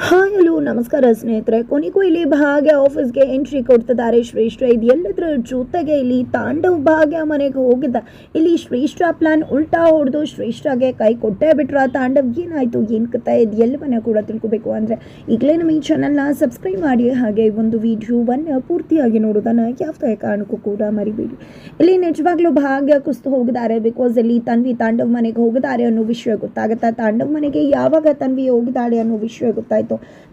Hi hello ನಮಸ್ಕಾರ ಸ್ನೇಹಿತರೆ. ಕೊನೆಗೂ ಇಲ್ಲಿ ಭಾಗ್ಯ ಆಫೀಸ್ಗೆ ಎಂಟ್ರಿ ಕೊಡ್ತಿದ್ದಾರೆ ಶ್ರೇಷ್ಠ ಇದು ಎಲ್ಲದರ ಜೊತೆಗೆ ಇಲ್ಲಿ ತಾಂಡವ್ ಭಾಗ್ಯ ಮನೆಗೆ ಹೋಗಿದ್ದ. ಇಲ್ಲಿ ಶ್ರೇಷ್ಠ ಪ್ಲಾನ್ ಉಲ್ಟಾ ಹೊಡೆದು ಶ್ರೇಷ್ಠಗೆ ಕೈ ಕೊಟ್ಟೇ ಬಿಟ್ರ. ತಾಂಡವ್ ಏನಾಯ್ತು? ಏನು ಇದು? ಮನೆ ಕೂಡ ತಿಳ್ಕೊಬೇಕು ಅಂದರೆ ಈಗಲೇ ನಮ್ಮ ಈ ಚಾನಲ್ನ ಸಬ್ಸ್ಕ್ರೈಬ್ ಮಾಡಿ. ಹಾಗೆ ಒಂದು ವಿಡಿಯೋವನ್ನು ಪೂರ್ತಿಯಾಗಿ ನೋಡೋದನ್ನು ಯಾವುದೇ ಕಾರಣಕ್ಕೂ ಕೂಡ ಮರಿಬೇಡಿ. ಇಲ್ಲಿ ನಿಜವಾಗ್ಲೂ ಭಾಗ್ಯ ಕುಸ್ತು ಹೋಗಿದ್ದಾರೆ. ಬಿಕಾಸ್ ಇಲ್ಲಿ ತನ್ವಿ ತಾಂಡವ್ ಮನೆಗೆ ಹೋಗಿದ್ದಾರೆ ಅನ್ನೋ ವಿಷಯ ಗೊತ್ತಾಗುತ್ತೆ? ತಾಂಡವ್ ಮನೆಗೆ ಯಾವಾಗ ತನ್ವಿ ಹೋಗಿದ್ದಾಳೆ ಅನ್ನೋ ವಿಷಯ ಗೊತ್ತಾಯ್ತು?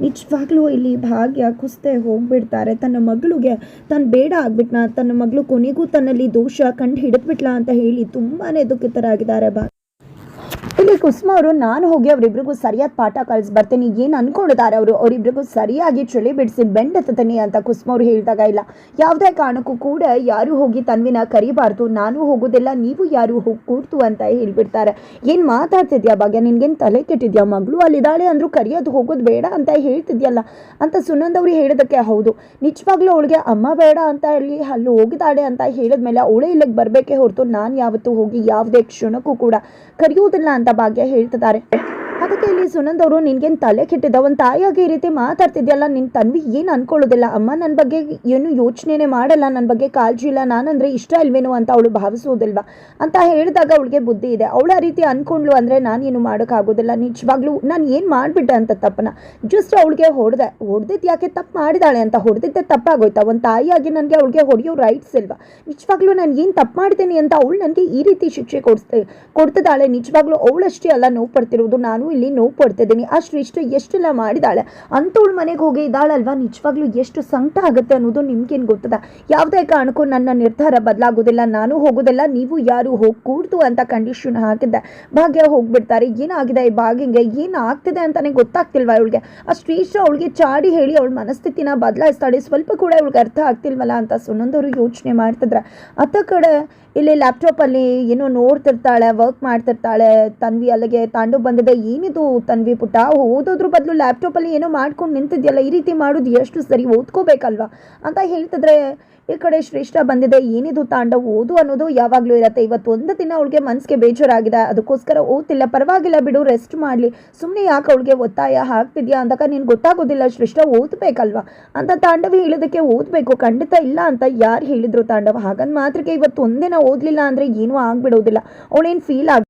ನಿಜವಾಗ್ಲೂ ಇಲ್ಲಿ ಭಾಗ್ಯ ಕುಸ್ತೆ ಹೋಗ್ಬಿಡ್ತಾರೆ. ತನ್ನ ಮಗಳಿಗೆ ತನ್ನ ಬೇಡ ಆಗ್ಬಿಟ್ನ? ತನ್ನ ಮಗಳು ಕೊನೆಗೂ ತನ್ನಲ್ಲಿ ದೋಷ ಕಂಡು ಹಿಡಿದ್ಬಿಟ್ಲಾ ಅಂತ ಹೇಳಿ ತುಂಬಾನೇ ದುಃಖಿತರಾಗಿದ್ದಾರೆ ಬಾ ಇಲ್ಲಿ ಕುಸುಮ ಅವರು, ನಾನು ಹೋಗಿ ಅವರಿಬ್ರಿಗೂ ಸರಿಯಾದ ಪಾಠ ಕಲಿಸಿ ಬರ್ತೀನಿ ಏನು ಅನ್ಕೊಂಡಿದ್ದಾರೆ ಅವರು? ಅವರಿಬ್ರಿಗೂ ಸರಿಯಾಗಿ ಚಳಿ ಬಿಡಿಸಿ ಬೆಂಡ್ ಹತ್ತತನಿ ಅಂತ ಕುಸುಮ ಅವರು ಹೇಳಿದಾಗ ಇಲ್ಲ. ಯಾವುದೇ ಕಾರಣಕ್ಕೂ ಕೂಡ ಯಾರು ಹೋಗಿ ತನ್ವಿನ ಕರಿಬಾರ್ದು, ನಾನು ಹೋಗೋದಿಲ್ಲ, ನೀವು ಯಾರು ಹೋಗಿ ಕೂರ್ತು ಅಂತ ಹೇಳ್ಬಿಡ್ತಾರೆ. ಏನು ಮಾತಾಡ್ತಿದ್ಯಾ ಭಾಗ್ಯ? ನಿನ್ಗೇನು ತಲೆ ಕೆಟ್ಟಿದ್ಯಾ? ಮಗಳು ಅಲ್ಲಿದ್ದಾಳೆ ಅಂದರೂ ಕರಿಯೋದು ಹೋಗೋದು ಬೇಡ ಅಂತ ಹೇಳ್ತಿದ್ಯಲ್ಲ? ಅಂತ ಸುನಂದ್ ಹೇಳೋದಕ್ಕೆ ಹೇಳಿದಕ್ಕೆ ಹೌದು. ನಿಜವಾಗ್ಲೂ ಅವಳಿಗೆ ಅಮ್ಮ ಬೇಡ ಅಂತ ಹೇಳಿ ಅಲ್ಲಿ ಹೋಗಿದ್ದಾಳೆ ಅಂತ ಹೇಳಿದ್ಮೇಲೆ ಅವಳೇ ಇಲ್ಲಿಗೆ ಬರಬೇಕೇ ಹೊರತು ನಾನು ಯಾವತ್ತೂ ಹೋಗಿ ಯಾವುದೇ ಕ್ಷಣಕ್ಕೂ ಕೂಡ ಕರೆಯುವುದಿಲ್ಲ ಅಂತ ಭಾಗ್ಯ ಹೇಳ್ತಿದ್ದಾರೆ. ಅದಕ್ಕೆ ಇಲ್ಲಿ ಸುನಂದ್ ಅವರು ನಿನ್ಗೇನು ತಲೆ ಕೆಟ್ಟಿದ್ದ ಒಂದು ತಾಯಿಯಾಗಿ ಈ ರೀತಿ ಮಾತಾಡ್ತಿದ್ಯಲ್ಲ, ನಿನ್ ತನ್ವಿ ಏನು ಅನ್ಕೊಳ್ಳೋದಿಲ್ಲ. ಅಮ್ಮ ನನ್ನ ಬಗ್ಗೆ ಏನು ಯೋಚನೆ ಮಾಡಲ್ಲ ನನ್ನ ಬಗ್ಗೆ ಕಾಳಜಿ ಇಲ್ಲ, ನಾನಂದ್ರೆ ಇಷ್ಟ ಇಲ್ವೇನು ಅಂತ ಅವಳು ಭಾವಿಸೋದಿಲ್ವಾ ಅಂತ ಹೇಳಿದಾಗ ಅವಳಿಗೆ ಬುದ್ಧಿ ಇದೆ. ಅವಳ ರೀತಿ ಅನ್ಕೊಂಡ್ಲು ಅಂದರೆ ನಾನೇನು ಮಾಡೋಕ್ಕಾಗೋದಿಲ್ಲ. ನಿಜವಾಗ್ಲೂ ನಾನು ಏನು ಮಾಡ್ಬಿಟ್ಟೆ ಅಂತ ತಪ್ಪನ ಜಸ್ಟ್ ಅವಳಿಗೆ ಹೊಡೆದೆ, ಹೊಡೆದಿದ್ ಯಾಕೆ ತಪ್ಪು ಮಾಡಿದಾಳೆ ಅಂತ. ಹೊಡೆದಿದ್ದೆ ತಪ್ಪಾಗೋಯ್ತಾ. ಒಂದ್ ತಾಯಿಯಾಗಿ ನನಗೆ ಅವಳಿಗೆ ಹೊಡೆಯೋ ರೈಟ್ಸ್ ಇಲ್ವಾ? ನಿಜವಾಗ್ಲೂ ನಾನು ಏನು ತಪ್ಪು ಮಾಡ್ತೀನಿ ಅಂತ ಅವಳು ನನಗೆ ಈ ರೀತಿ ಶಿಕ್ಷೆ ಕೊಡಿಸ್ತೆ ಕೊಡ್ತಿದ್ದಾಳೆ. ನಿಜವಾಗ್ಲೂ ಅವಳಷ್ಟೇ ಅಲ್ಲ ನೋವು ಪಡ್ತಿರೋದು. ನಾನು ನೋವು ಪಡ್ತಿದ್ದೀನಿ ಅಷ್ಟು ಇಷ್ಟು ಎಷ್ಟೆಲ್ಲ ಮಾಡಿದಾಳೆ? ಅಂಥವಳು ಮನೆಗೆ ಹೋಗಿ ಇದ್ದಾಳಲ್ವಾ? ನಿಜವಾಗ್ಲೂ ಎಷ್ಟು ಸಂಕಟ ಆಗುತ್ತೆ ಅನ್ನೋದು ನಿಮ್ಗೇನು ಗೊತ್ತದ? ಯಾವುದೇ ಕಾರಣಕ್ಕೂ ನನ್ನ ನಿರ್ಧಾರ ಬದಲಾಗೋದಿಲ್ಲ. ನಾನು ಹೋಗೋದಿಲ್ಲ ನೀವು ಯಾರು ಹೋಗಕೂಡ್ದು ಅಂತ ಕಂಡೀಷನ್ ಹಾಕಿದ್ದೆ. ಭಾಗ್ಯ ಹೋಗ್ಬಿಡ್ತಾರೆ. ಏನಾಗಿದೆ? ಈ ಭಾಗ್ಯಂಗೆ ಏನಾಗ್ತಿದೆ ಅಂತಾನೆ ಗೊತ್ತಾಗ್ತಿಲ್ವಾ ಅವಳಿಗೆ ಆ ಶ್ರೇಷ್ಠ ಅವಳಿಗೆ ಚಾಡಿ ಹೇಳಿ ಅವಳ ಮನಸ್ಥಿತಿನ ಬದಲಾಯಿಸ್ತಾಳೆ. ಸ್ವಲ್ಪ ಕೂಡ ಇವಳಿಗೆ ಅರ್ಥ ಆಗ್ತಿಲ್ವಲ್ಲ ಅಂತ ಸುನಂದವರು ಯೋಚನೆ ಮಾಡ್ತಿದ್ರೆ. ಅತ್ತ ಕಡೆ ಇಲ್ಲಿ ಲ್ಯಾಪ್ಟಾಪಲ್ಲಿ ಏನೋ ನೋಡ್ತಿರ್ತಾಳೆ ವರ್ಕ್ ಮಾಡ್ತಿರ್ತಾಳೆ, ತನ್ವಿ ಅಲ್ಲಿಗೆ ತಾಂಡು ಬಂದಿದೆ. ಏನಿದು ತನ್ವಿ ಪುಟ್ಟ? ಓದೋದ್ರ ಬದಲು ಲ್ಯಾಪ್ಟಾಪಲ್ಲಿ ಏನೋ ಮಾಡ್ಕೊಂಡು ನಿಂತಿದ್ಯಲ್ಲ, ಈ ರೀತಿ ಮಾಡೋದು ಎಷ್ಟು ಸರಿ? ಓದ್ಕೋಬೇಕಲ್ವಾ? ಅಂತ ಹೇಳ್ತಿದ್ರೆ ಈ ಕಡೆ ಶ್ರೇಷ್ಠ ಬಂದಿದೆ, ಏನಿದು ತಾಂಡವ? ಓದು ಅನ್ನೋದು ಯಾವಾಗಲೂ ಇರುತ್ತೆ. ಇವತ್ತು ಒಂದು ದಿನ ಅವಳಿಗೆ ಮನಸ್ಸಿಗೆ ಬೇಜಾರಾಗಿದೆ. ಅದಕ್ಕೋಸ್ಕರ ಓದ್ತಿಲ್ಲ. ಪರವಾಗಿಲ್ಲ ಬಿಡು ರೆಸ್ಟ್ ಮಾಡಲಿ. ಸುಮ್ಮನೆ ಯಾಕೆ ಅವಳಿಗೆ ಒತ್ತಾಯ ಹಾಕ್ತಿದ್ಯಾ ಅಂದಾಗ ನೀನು ಗೊತ್ತಾಗೋದಿಲ್ಲ. ಶ್ರೇಷ್ಠ ಓದಬೇಕಲ್ವಾ? ಅಂತ ತಾಂಡವಿ ಹೇಳೋದಕ್ಕೆ ಓದಬೇಕು. ಖಂಡಿತ ಇಲ್ಲ ಅಂತ ಯಾರು ಹೇಳಿದ್ರು ತಾಂಡವ? ಹಾಗನ್ ಮಾತ್ರಕ್ಕೆ ಇವತ್ತು ಒಂದಿನ ಓದಲಿಲ್ಲ ಅಂದರೆ ಏನೂ ಆಗ್ಬಿಡೋದಿಲ್ಲ. ಅವಳೇನು ಫೀಲ್ ಆಗ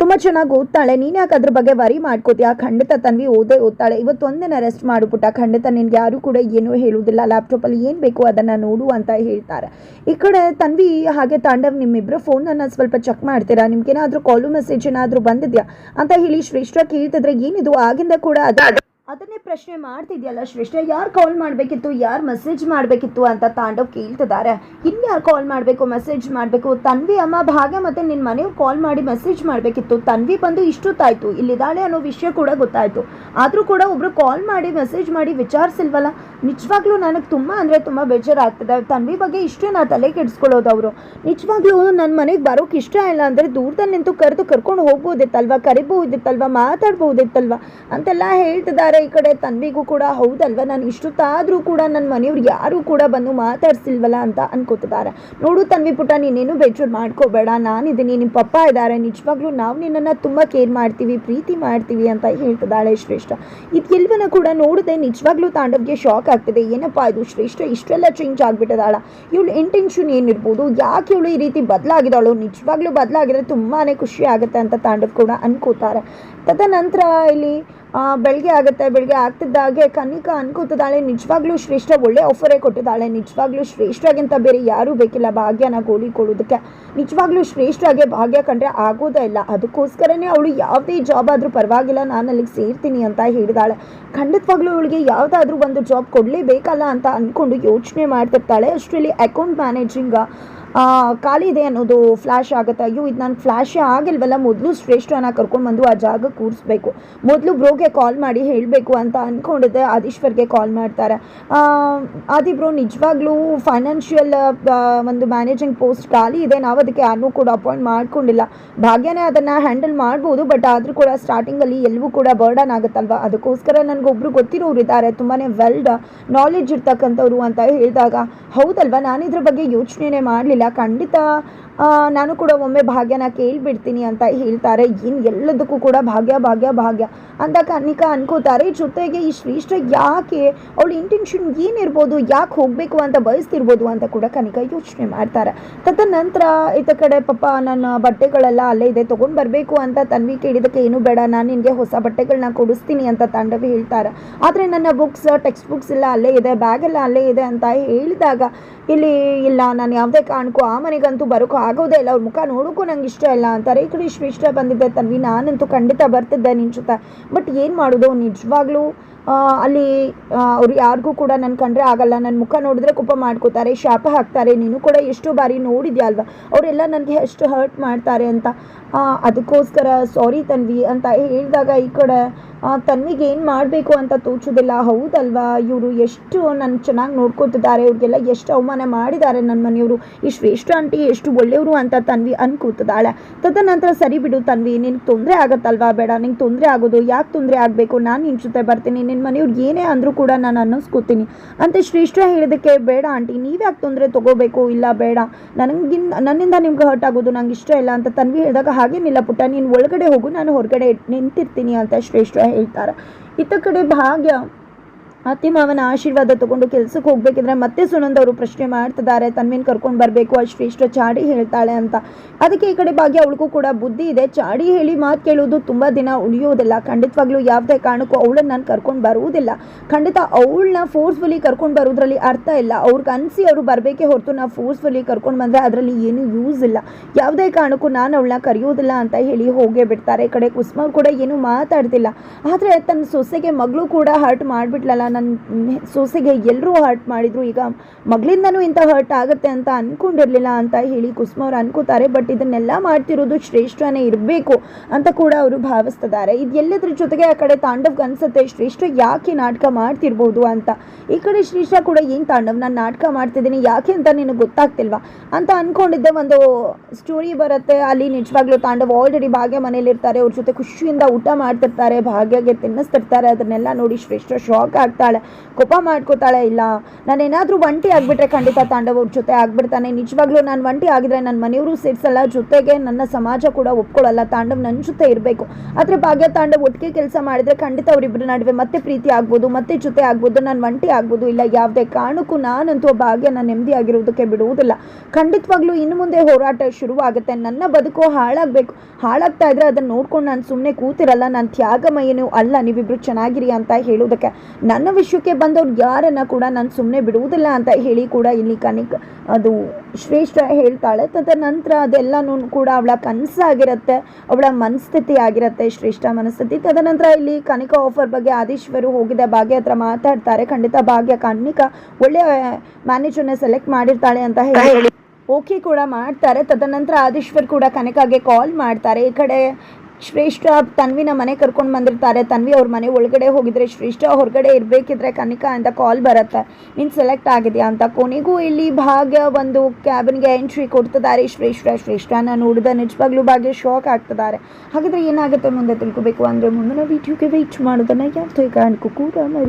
ತುಂಬ ಚೆನ್ನಾಗಿ ಓದ್ತಾಳೆ. ನೀನು ಯಾಕೆ ಅದ್ರ ಬಗ್ಗೆ ವರಿ ಮಾಡ್ಕೋತೀಯ? ಖಂಡಿತ ತನ್ವಿ ಓದೇ ಓದ್ತಾಳೆ. ಇವತ್ತು ಒಂದಿನ ರೆಸ್ಟ್ ಮಾಡಿಬಿಟ್ಟ ಖಂಡಿತ ನಿನ್ಗೆ ಯಾರು ಕೂಡ ಏನೂ ಹೇಳುವುದಿಲ್ಲ. ಲ್ಯಾಪ್ಟಾಪಲ್ಲಿ ಏನು ಬೇಕು ಅದನ್ನು ನೋಡು ಅಂತ ಹೇಳ್ತಾರೆ. ಈ ಕಡೆ ತನ್ವಿ ಹಾಗೆ ತಾಂಡವ್ ನಿಮ್ಮಿಬ್ಬರ ಫೋನನ್ನು ಸ್ವಲ್ಪ ಚೆಕ್ ಮಾಡ್ತೀರಾ? ನಿಮ್ಗೇನಾದರೂ ಕಾಲು ಮೆಸೇಜ್ ಏನಾದರೂ ಬಂದಿದ್ಯಾ? ಅಂತ ಹೇಳಿ ಶ್ರೇಷ್ಠ ಕೇಳ್ತಿದ್ರೆ ಏನಿದು? ಆಗಿಂದ ಕೂಡ ಅದೇ ಅದನ್ನೇ ಪ್ರಶ್ನೆ ಮಾಡ್ತಿದ್ಯಲ್ಲ ಶ್ರೇಷ್ಠ, ಯಾರು ಕಾಲ್ ಮಾಡಬೇಕಿತ್ತು, ಯಾರು ಮೆಸೇಜ್ ಮಾಡಬೇಕಿತ್ತು ಅಂತ ತಾಂಡವ್ ಕೇಳ್ತಿದ್ದಾರೆ. ಇನ್ಯಾರು ಕಾಲ್ ಮಾಡಬೇಕು ಮೆಸೇಜ್ ಮಾಡಬೇಕು? ತನ್ವಿ, ಅಮ್ಮ, ಭಾಗ್ಯ ಮತ್ತು ನಿನ್ನ ಮನೆಯವ್ರು ಕಾಲ್ ಮಾಡಿ ಮೆಸೇಜ್ ಮಾಡಬೇಕಿತ್ತು. ತನ್ವಿ ಬಂದು ಇಷ್ಟೊತ್ತಾಯಿತು. ಇಲ್ಲಿದ್ದಾಳೆ ಅನ್ನೋ ವಿಷಯ ಕೂಡ ಗೊತ್ತಾಯಿತು. ಆದರೂ ಕೂಡ ಒಬ್ಬರು ಕಾಲ್ ಮಾಡಿ ಮೆಸೇಜ್ ಮಾಡಿ ವಿಚಾರಿಸಿಲ್ವಲ್ಲ? ನಿಜವಾಗ್ಲೂ ನನಗೆ ತುಂಬ ಅಂದರೆ ತುಂಬ ಬೇಜಾರಾಗ್ತದೆ. ತನ್ವಿ ಬಗ್ಗೆ ಇಷ್ಟೇ ನಾ ತಲೆ ಕೆಡಿಸ್ಕೊಳ್ಳೋದು ಅವರು. ನಿಜವಾಗ್ಲೂ ನನ್ನ ಮನೆಗೆ ಬರೋಕೆ ಇಷ್ಟ ಇಲ್ಲ ಅಂದರೆ ದೂರದಲ್ಲಿ ನಿಂತು ಕರೆದು ಕರ್ಕೊಂಡು ಹೋಗ್ಬೋದಿತ್ತಲ್ವ? ಕರಿಬಹುದಿತ್ತಲ್ವ? ಮಾತಾಡ್ಬೋದಿತ್ತಲ್ವ? ಅಂತೆಲ್ಲ ಹೇಳ್ತಿದ್ದಾರೆ ಈ ಕಡೆ ತನ್ವಿಗೂ ಕೂಡ. ಹೌದಲ್ವ? ನಾನು ಇಷ್ಟೊತ್ತಾದರೂ ಕೂಡ ನನ್ನ ಮನೆಯವ್ರು ಯಾರೂ ಕೂಡ ಬಂದು ಮಾತಾಡ್ಸಿಲ್ವಲ್ಲ ಅಂತ ಅನ್ಕೋತಿದ್ದಾರೆ. ನೋಡು ತನ್ವಿ ಪುಟ್ಟ, ನೀನೇನು ಬೇಜಾರು ಮಾಡ್ಕೋಬೇಡ. ನಾನಿದ್ದೀನಿ. ನಿಮ್ಮ ಪಪ್ಪ ಇದ್ದಾರೆ. ನಿಜವಾಗ್ಲೂ ನಾವು ನಿನ್ನನ್ನು ತುಂಬ ಕೇರ್ ಮಾಡ್ತೀವಿ, ಪ್ರೀತಿ ಮಾಡ್ತೀವಿ ಅಂತ ಹೇಳ್ತಿದ್ದಾಳೆ ಶ್ರೇಷ್ಠ. ಇದು ಎಲ್ಲವನ್ನ ಕೂಡ ನೋಡಿದೆ ನಿಜವಾಗ್ಲೂ ತಾಂಡವ್ಗೆ ಶಾಕ್ ಆಗ್ತಿದೆ. ಏನಪ್ಪ ಇದು? ಶ್ರೇಷ್ಠ ಇಷ್ಟೆಲ್ಲ ಚೇಂಜ್ ಆಗಿಬಿಟ್ಟದಾಳ ಇವಳು ಇಂಟೆನ್ಷನ್ ಏನಿರ್ಬೋದು? ಯಾಕೆ ಇವಳು ಈ ರೀತಿ ಬದಲಾಗಿದ್ದಾಳು? ನಿಜವಾಗ್ಲೂ ಬದಲಾಗಿದ್ರೆ ತುಂಬಾ ಖುಷಿ ಆಗುತ್ತೆ ಅಂತ ತಾಂಡವ್ ಕೂಡ ಅನ್ಕೋತಾರೆ. ತದನಂತರ ಇಲ್ಲಿ ಬೆಳಗ್ಗೆ ಆಗುತ್ತೆ ಬೆಳಗ್ಗೆ ಆಗ್ತಿದ್ದಾಗೆ ಕನಿಕಾ ಅನ್ಕೋತಿದ್ದಾಳೆ, ನಿಜವಾಗ್ಲೂ ಶ್ರೇಷ್ಠ, ಒಳ್ಳೆ ಆಫರೇ ಕೊಟ್ಟಿದ್ದಾಳೆ. ನಿಜವಾಗ್ಲೂ ಶ್ರೇಷ್ಠಗಿಂತ ಬೇರೆ ಯಾರೂ ಬೇಕಿಲ್ಲ ಭಾಗ್ಯನ ಗೋಳಿ ಕೊಡೋದಕ್ಕೆ. ನಿಜವಾಗ್ಲೂ ಶ್ರೇಷ್ಠಾಗೆ ಭಾಗ್ಯ ಕಂಡ್ರೆ ಆಗೋದೇ ಇಲ್ಲ. ಅದಕ್ಕೋಸ್ಕರನೇ ಅವಳು ಯಾವುದೇ ಜಾಬ್ ಆದರೂ ಪರವಾಗಿಲ್ಲ, ನಾನು ಅಲ್ಲಿಗೆ ಸೇರ್ತೀನಿ ಅಂತ ಹೇಳಿದಾಳೆ. ಖಂಡಿತವಾಗ್ಲೂ ಅವಳಿಗೆ ಯಾವುದಾದ್ರೂ ಒಂದು ಜಾಬ್ ಕೊಡಲೇಬೇಕಲ್ಲ ಅಂತ ಅಂದ್ಕೊಂಡು ಯೋಚನೆ ಮಾಡ್ತಿರ್ತಾಳೆ. ಅಷ್ಟರಲ್ಲಿ ಅಕೌಂಟ್ ಮ್ಯಾನೇಜಿಂಗ್ ಖಾಲಿ ಇದೆ ಅನ್ನೋದು ಫ್ಲ್ಯಾಶ್ ಆಗುತ್ತೆ. ಅಯ್ಯೋ, ಇದು ನಾನು ಫ್ಲ್ಯಾಶೇ ಆಗಿಲ್ವಲ್ಲ? ಮೊದಲು ಶ್ರೇಷ್ಠನ ಕರ್ಕೊಂಡ್ಬಂದು ಆ ಜಾಗ ಕೂರಿಸ್ಬೇಕು. ಮೊದಲು ಬ್ರೋಗೆ ಕಾಲ್ ಮಾಡಿ ಹೇಳಬೇಕು ಅಂತ ಅಂದ್ಕೊಂಡಿದ್ದೆ ಆದೀಶ್ವರ್ಗೆ ಕಾಲ್ ಮಾಡ್ತಾರೆ. ಆದಿ ಬ್ರೋ, ನಿಜವಾಗ್ಲೂ ಫೈನಾನ್ಷಿಯಲ್ ಒಂದು ಮ್ಯಾನೇಜಿಂಗ್ ಪೋಸ್ಟ್ ಖಾಲಿ ಇದೆ. ನಾವು ಅದಕ್ಕೆ ಯಾರನ್ನೂ ಕೂಡ ಅಪಾಯಿಂಟ್ ಮಾಡ್ಕೊಂಡಿಲ್ಲ. ಭಾಗ್ಯನೇ ಅದನ್ನು ಹ್ಯಾಂಡಲ್ ಮಾಡ್ಬೋದು ಬಟ್ ಆದರೂ ಕೂಡ ಸ್ಟಾರ್ಟಿಂಗಲ್ಲಿ ಎಲ್ಲವೂ ಕೂಡ ಬರ್ಡನ್ ಆಗುತ್ತಲ್ವ? ಅದಕ್ಕೋಸ್ಕರ ನನಗೊಬ್ರು ಗೊತ್ತಿರೋರು ಇದ್ದಾರೆ. ತುಂಬಾ ವೆಲ್ಡ್ ನಾಲೆಡ್ಜ್ ಇರ್ತಕ್ಕಂಥವ್ರು ಅಂತ ಹೇಳಿದಾಗ, ಹೌದಲ್ವಾ? ನಾನು ಇದ್ರ ಬಗ್ಗೆ ಯೋಚನೆನೇ ಮಾಡಲಿಲ್ಲ. ಖಂಡಿತ ಆ, ನಾನು ಕೂಡ ಒಮ್ಮೆ ಭಾಗ್ಯನ ಕೇಳಿಬಿಡ್ತೀನಿ ಅಂತ ಹೇಳ್ತಾರೆ. ಏನು ಎಲ್ಲದಕ್ಕೂ ಕೂಡ ಭಾಗ್ಯ ಭಾಗ್ಯ ಭಾಗ್ಯ ಅಂತ ಕನಿಕ ಅನ್ಕೋತಾರೆ. ಜೊತೆಗೆ ಈ ಶ್ರೇಷ್ಠ ಯಾಕೆ ಅವಳ ಇಂಟೆನ್ಷನ್ ಏನಿರ್ಬೋದು, ಯಾಕೆ ಹೋಗಬೇಕು ಅಂತ ಬಯಸ್ತಿರ್ಬೋದು ಅಂತ ಕೂಡ ಕನಿಕ ಯೋಚನೆ ಮಾಡ್ತಾರೆ. ತದನಂತರ ಈತ ಕಡೆ ಪಾಪ ನನ್ನ ಬಟ್ಟೆಗಳೆಲ್ಲ ಅಲ್ಲೇ ಇದೆ, ತೊಗೊಂಡು ಬರಬೇಕು ಅಂತ ತನ್ವಿ ಕೇಳಿದಕ್ಕೆ ಏನು ಬೇಡ, ನಾನು ನಿನಗೆ ಹೊಸ ಬಟ್ಟೆಗಳನ್ನ ಕೊಡಿಸ್ತೀನಿ ಅಂತ ತಾಂಡವಿ ಹೇಳ್ತಾರೆ. ಆದರೆ ನನ್ನ ಬುಕ್ಸ್ ಟೆಕ್ಸ್ಟ್ ಬುಕ್ಸ್ ಎಲ್ಲ ಅಲ್ಲೇ ಇದೆ ಬ್ಯಾಗ್ ಎಲ್ಲ ಅಲ್ಲೇ ಇದೆ ಅಂತ ಹೇಳಿದಾಗ, ಇಲ್ಲಿ ಇಲ್ಲ, ನಾನು ಯಾವುದೇ ಕಾರಣಕ್ಕೂ ಆ ಮನೆಗಂತೂ ಬರೋಕ್ಕೂ ಆಗೋದೇ ಇಲ್ಲ. ಅವ್ರ ಮುಖ ನೋಡೋಕ್ಕೂ ನಂಗೆ ಇಷ್ಟ ಇಲ್ಲ. ಅಂತಾರೆ ಈ ಕಡೆ ಇಷ್ಟ ಬಂದಿದ್ದೆ ತನ್ವಿ. ನಾನಂತೂ ಖಂಡಿತ ಬರ್ತಿದ್ದೆ ನಿನ್ನ ಜೊತೆ ಬಟ್ ಏನು ಮಾಡೋದು? ನಿಜವಾಗ್ಲೂ ಅಲ್ಲಿ ಅವ್ರು ಯಾರಿಗೂ ಕೂಡ ನನ್ನ ಕಂಡ್ರೆ ಆಗಲ್ಲ. ನನ್ನ ಮುಖ ನೋಡಿದ್ರೆ ಕೋಪ ಮಾಡ್ಕೋತಾರೆ, ಶಾಪ ಹಾಕ್ತಾರೆ. ನೀನು ಕೂಡ ಎಷ್ಟು ಬಾರಿ ನೋಡಿದ್ಯಾ ಅಲ್ವಾ ಅವರೆಲ್ಲ ನನಗೆ ಎಷ್ಟು ಹರ್ಟ್ ಮಾಡ್ತಾರೆ ಅಂತ. ಅದಕ್ಕೋಸ್ಕರ ಸಾರಿ ತನ್ವಿ ಅಂತ ಹೇಳಿದಾಗ ಈ ಕಡೆ ತನ್ವಿಗೆ ಏನು ಮಾಡಬೇಕು ಅಂತ ತೋಚೋದಿಲ್ಲ. ಹೌದಲ್ವಾ? ಇವರು ಎಷ್ಟು ನನ್ನ ಚೆನ್ನಾಗಿ ನೋಡ್ಕೊತಿದ್ದಾರೆ. ಇವ್ರಿಗೆಲ್ಲ ಎಷ್ಟು ಅವಮಾನ ಮಾಡಿದ್ದಾರೆ ನನ್ನ ಮನೆಯವರು. ಈ ಶ್ರೇಷ್ಠ ಆಂಟಿ ಎಷ್ಟು ಒಳ್ಳೆಯವರು ಅಂತ ತನ್ವಿ ಅನ್ಕೋತಿದ್ದಾಳೆ. ತದನಂತರ ಸರಿ ಬಿಡು ತನ್ವಿ, ನಿನಗೆ ತೊಂದರೆ ಆಗತ್ತಲ್ವಾ? ಬೇಡ, ನಿಂಗೆ ತೊಂದರೆ ಆಗೋದು. ಯಾಕೆ ತೊಂದರೆ ಆಗಬೇಕು? ನಾನು ನಿನ್ನ ಜೊತೆ ಬರ್ತೀನಿ. ನಿನ್ನ ಮನೆಯವ್ರು ಏನೇ ಅಂದರೂ ಕೂಡ ನಾನು ಅನ್ನಿಸ್ಕೋತೀನಿ. ಅಂತ ಶ್ರೇಷ್ಠ ಹೇಳಿದಕ್ಕೆ ಬೇಡ ಆಂಟಿ ನೀವೇ ಯಾಕೆ ತೊಂದರೆ ತಗೋಬೇಕು? ಇಲ್ಲ, ಬೇಡ. ನನಗಿನ್ ನನ್ನಿಂದ ನಿಮ್ಗೆ ಹರ್ಟ್ ಆಗೋದು ನಂಗೆ ಇಷ್ಟ ಇಲ್ಲ ಅಂತ ತನ್ವಿ ಹೇಳಿದಾಗ ಹಾಗೇನಿಲ್ಲ ಪುಟ್ಟ, ನೀನು ಒಳಗಡೆ ಹೋಗು, ನಾನು ಹೊರಗಡೆ ನಿಂತಿರ್ತೀನಿ ಅಂತ ಶ್ರೇಷ್ಠ ಹೇಳ್ತಾರೆ. ಇತ್ತ ಕಡೆ ಭಾಗ್ಯ ಅತ್ತೆ ಮಾವನ ಆಶೀರ್ವಾದ ತಗೊಂಡು ಕೆಲ್ಸಕ್ಕೆ ಹೋಗ್ಬೇಕಿದ್ರೆ ಮತ್ತೆ ಸುನಂದ್ ಅವರು ಪ್ರಶ್ನೆ ಮಾಡ್ತಿದ್ದಾರೆ. ತನ್ಮೇನ್ ಕರ್ಕೊಂಡು ಬರಬೇಕು ಆ ಶ್ರೇಷ್ಠ ಚಾಡಿ ಹೇಳ್ತಾಳೆ ಅಂತ. ಅದಕ್ಕೆ ಈ ಕಡೆ ಭಾಗ್ಯ, ಅವಳಿಗೂ ಕೂಡ ಬುದ್ಧಿ ಇದೆ. ಚಾಡಿ ಹೇಳಿ ಮಾತು ಕೇಳೋದು ತುಂಬ ದಿನ ಉಳಿಯೋದಿಲ್ಲ. ಖಂಡಿತವಾಗ್ಲೂ ಯಾವುದೇ ಕಾರಣಕ್ಕೂ ಅವಳನ್ನ ನಾನು ಕರ್ಕೊಂಡು ಬರುವುದಿಲ್ಲ. ಖಂಡಿತ ಅವಳನ್ನ ಫೋರ್ಸ್ಫುಲಿ ಕರ್ಕೊಂಡು ಬರೋದ್ರಲ್ಲಿ ಅರ್ಥ ಇಲ್ಲ. ಅವ್ರಿಗೆ ಅನಿಸಿ ಅವರು ಬರಬೇಕೇ ಹೊರತು ನಾ ಫೋರ್ಸ್ಫುಲಿ ಕರ್ಕೊಂಡು ಬಂದರೆ ಅದರಲ್ಲಿ ಏನು ಯೂಸ್ ಇಲ್ಲ. ಯಾವುದೇ ಕಾರಣಕ್ಕೂ ನಾನು ಅವಳನ್ನ ಕರೆಯೋದಿಲ್ಲ ಅಂತ ಹೇಳಿ ಹೋಗೇ ಬಿಡ್ತಾರೆ. ಈ ಕಡೆ ಕುಸ್ಮಾ ಕೂಡ ಏನು ಮಾತಾಡ್ತಿಲ್ಲ. ಆದರೆ ತನ್ನ ಸೊಸೆಗೆ ಮಗಳು ಕೂಡ ಹರ್ಟ್ ಮಾಡಿಬಿಟ್ಲಲ್ಲ ನನ್ನ ಸೊಸೆಗೆ ಎಲ್ಲರೂ ಹರ್ಟ್ ಮಾಡಿದ್ರು. ಈಗ ಮಗಳಿಂದನೂ ಇಂಥ ಹರ್ಟ್ ಆಗುತ್ತೆ ಅಂತ ಅಂದ್ಕೊಂಡಿರಲಿಲ್ಲ ಅಂತ ಹೇಳಿ ಕುಸುಮ ಅವ್ರು ಅನ್ಕೋತಾರೆ. ಬಟ್ ಇದನ್ನೆಲ್ಲ ಮಾಡ್ತಿರೋದು ಶ್ರೇಷ್ಠನೇ ಇರಬೇಕು ಅಂತ ಕೂಡ ಅವರು ಭಾವಿಸ್ತಿದ್ದಾರೆ. ಇದು ಎಲ್ಲದ್ರ ಜೊತೆಗೆ ಆ ಕಡೆ ತಾಂಡವ್ಗೆ ಅನ್ಸುತ್ತೆ, ಶ್ರೇಷ್ಠ ಯಾಕೆ ನಾಟಕ ಮಾಡ್ತಿರ್ಬೋದು ಅಂತ? ಈ ಕಡೆ ಶ್ರೇಷ್ಠ ಕೂಡ ಏನು ತಾಂಡವ್, ನಾನು ನಾಟಕ ಮಾಡ್ತಿದ್ದೀನಿ, ಯಾಕೆ ಅಂತ ನಿನಗೆ ಗೊತ್ತಾಗ್ತಿಲ್ವಾ? ಅಂತ ಅಂದ್ಕೊಂಡಿದ್ದೆ ಒಂದು ಸ್ಟೋರಿ ಬರುತ್ತೆ. ಅಲ್ಲಿ ನಿಜವಾಗ್ಲೂ ತಾಂಡವ್ ಆಲ್ರೆಡಿ ಭಾಗ್ಯ ಮನೇಲಿರ್ತಾರೆ ಅವ್ರ ಜೊತೆ ಖುಷಿಯಿಂದ ಊಟ ಮಾಡ್ತಿರ್ತಾರೆ, ಭಾಗ್ಯಗೆ ತಿನ್ನಿಸ್ತಿರ್ತಾರೆ. ಅದನ್ನೆಲ್ಲ ನೋಡಿ ಶ್ರೇಷ್ಠ ಶಾಕ್ ಆಗ್ತಾಳೆ ಕೋಪ ಮಾಡ್ಕೋತಾಳೆ ಇಲ್ಲ. ನಾನೇನಾದರೂ ಒಂಟಿ ಆಗಿಬಿಟ್ರೆ ಖಂಡಿತ ತಾಂಡವ್ರ ಜೊತೆ ಆಗ್ಬಿಡ್ತಾನೆ. ನಿಜವಾಗ್ಲೂ ನಾನು ಒಂಟಿ ಆಗಿದ್ರೆ ನನ್ನ ಮನೆಯವರು ಸೇರಿಸಲ್ಲ, ಜೊತೆಗೆ ನನ್ನ ಸಮಾಜ ಕೂಡ ಒಪ್ಕೊಳ್ಳಲ್ಲ ತಾಂಡವ್ ನನ್ನ ಜೊತೆ ಇರಬೇಕು. ಆದರೆ ಭಾಗ್ಯ ತಾಂಡವ್ ಒಟ್ಟಿಗೆ ಕೆಲಸ ಮಾಡಿದ್ರೆ ಖಂಡಿತ ಅವರಿಬ್ಬರ ನಡುವೆ ಮತ್ತೆ ಪ್ರೀತಿ ಆಗ್ಬೋದು, ಮತ್ತೆ ಜೊತೆ ಆಗ್ಬೋದು, ನಾನು ಒಂಟಿ ಆಗ್ಬೋದು, ಇಲ್ಲ ಯಾವುದೇ ಕಾರಣಕ್ಕೂ ನಾನಂತೂ ಭಾಗ್ಯನ ನೆಮ್ಮದಿ ಆಗಿರೋದಕ್ಕೆ ಬಿಡುವುದಿಲ್ಲ. ಖಂಡಿತವಾಗ್ಲೂ ಇನ್ನು ಮುಂದೆ ಹೋರಾಟ ಶುರುವಾಗುತ್ತೆ. ನನ್ನ ಬದುಕು ಹಾಳಾಗಬೇಕು. ಹಾಳಾಗ್ತಾ ಇದ್ರೆ ಅದನ್ನು ನೋಡ್ಕೊಂಡು ನಾನು ಸುಮ್ಮನೆ ಕೂತಿರಲ್ಲ. ನಾನು ತ್ಯಾಗಮಯನೂ ಅಲ್ಲ. ನೀವಿಬ್ರು ಚೆನ್ನಾಗಿರಿ ಅಂತ ಹೇಳೋದಕ್ಕೆ. ನನ್ನ ವಿಷಯಕ್ಕೆ ಬಂದವ್ರು ಯಾರನ್ನ ಕೂಡ ನಾನು ಸುಮ್ಮನೆ ಬಿಡುವುದಿಲ್ಲ ಅಂತ ಹೇಳಿ ಕೂಡ ಇಲ್ಲಿ ಕನಿಕ್ ಅದು ಶ್ರೇಷ್ಠ ಹೇಳ್ತಾಳೆ. ತದನಂತರ ಅದೆಲ್ಲನೂ ಕೂಡ ಅವಳ ಕನಸಾಗಿರುತ್ತೆ, ಅವಳ ಮನಸ್ಥಿತಿ ಆಗಿರುತ್ತೆ ಶ್ರೇಷ್ಠ ಮನಸ್ಥಿತಿ. ತದನಂತರ ಇಲ್ಲಿ ಕನಿಕ ಆಫರ್ ಬಗ್ಗೆ ಆದೀಶ್ವರು ಹೋಗಿದೆ ಭಾಗ್ಯ ಹತ್ರ ಮಾತಾಡ್ತಾರೆ. ಖಂಡಿತ ಭಾಗ್ಯ ಕನಿಕ ಒಳ್ಳೆಯ ಮ್ಯಾನೇಜರ್ನ ಸೆಲೆಕ್ಟ್ ಮಾಡಿರ್ತಾಳೆ ಅಂತ ಹೇಳಿ. ಓಕೆ ಕೂಡ ಮಾಡ್ತಾರೆ. ತದನಂತರ ಆದೀಶ್ವರ್ ಕೂಡ ಕನಕಾಗೆ ಕಾಲ್ ಮಾಡ್ತಾರೆ. ಈ ಕಡೆ ಶ್ರೇಷ್ಠ ತನ್ವಿನ ಮನೆ ಕರ್ಕೊಂಡು ಬಂದಿರ್ತಾರೆ. ತನ್ವಿ ಅವ್ರ ಮನೆ ಒಳಗಡೆ ಹೋಗಿದ್ರೆ ಶ್ರೇಷ್ಠ ಹೊರಗಡೆ ಇರಬೇಕಿದ್ರೆ ಕನಿಕಾ ಅಂತ ಕಾಲ್ ಬರುತ್ತೆ. ನೀನು ಸೆಲೆಕ್ಟ್ ಆಗಿದೆಯಾ ಅಂತ ಕೊನೆಗೂ ಇಲ್ಲಿ ಭಾಗ್ಯ ಒಂದು ಕ್ಯಾಬಿನ್ಗೆ ಎಂಟ್ರಿ ಕೊಡ್ತಿದ್ದಾರೆ. ಶ್ರೇಷ್ಠ, ಶ್ರೇಷ್ಠನ ನೋಡಿದ ನಿಜವಾಗ್ಲೂ ಭಾಗ್ಯ ಶಾಕ್ ಆಗ್ತಿದ್ದಾರೆ. ಹಾಗಿದ್ರೆ ಏನಾಗುತ್ತೆ ಮುಂದೆ ತಿಳ್ಕೊಬೇಕು ಅಂದರೆ ಮುಂದಿನ ವೀಡಿಯೋಗೆ ವೆಯ್ಟ್ ಮಾಡೋದನ್ನು ಯಾವುದೇ ಕಾರಣಕ್ಕೂ ಕೂಡ ಮರಿ